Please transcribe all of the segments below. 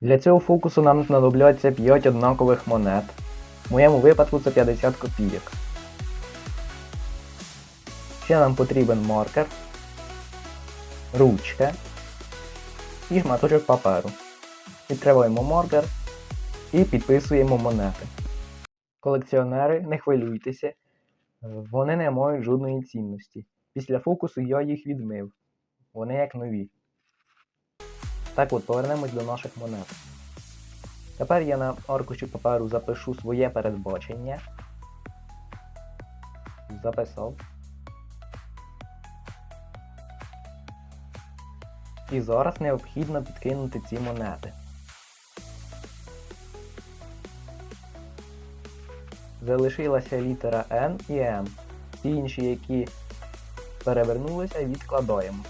Для цього фокусу нам знадобляться 5 однакових монет. В моєму випадку це 50 копійок. Ще нам потрібен маркер, ручка і шматочок паперу. Відкриваємо маркер і підписуємо монети. Колекціонери, не хвилюйтеся, вони не мають жодної цінності. Після фокусу я їх відмив. Вони як нові. Так от повернемось до наших монет. Тепер я на аркуші паперу запишу своє передбачення. Записав. І зараз необхідно підкинути ці монети. Залишилася літера N і M. Ті інші, які перевернулися, відкладаємо.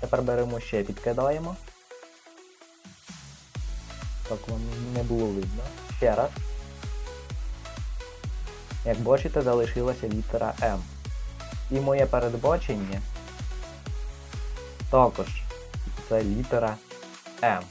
Тепер беремо ще підкидаємо. Так вам не було видно. Ще раз. Як бачите, залишилася літера М. І моє передбачення також це літера М.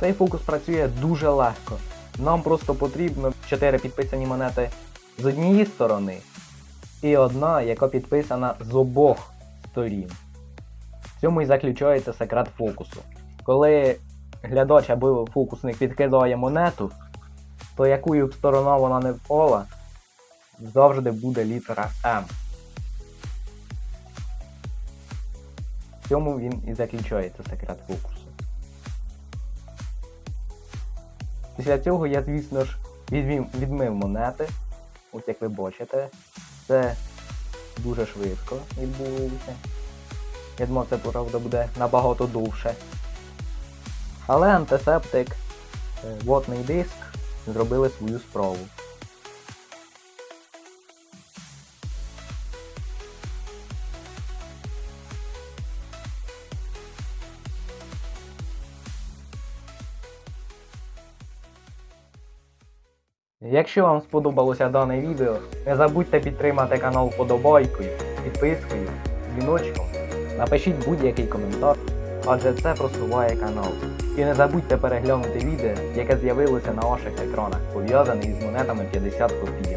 Цей фокус працює дуже легко. Нам просто потрібно 4 підписані монети з однієї сторони і одна, яка підписана з обох сторін. В цьому і заключається секрет фокусу. Коли глядач або фокусник підкидає монету, то якою б сторона вона не впала, завжди буде літера М. В цьому він і заключається секрет фокусу. Після цього я, звісно ж, відмив монети. Ось як ви бачите, це дуже швидко відбулося. Я думав, це правда буде набагато довше. Але антисептик, е, водний диск зробили свою справу. Якщо вам сподобалося дане відео, не забудьте підтримати канал вподобайкою, підпискою, дзвіночком. Напишіть будь-який коментар, адже це просуває канал. І не забудьте переглянути відео, яке з'явилося на ваших екранах, пов'язане із монетами 50 копійок.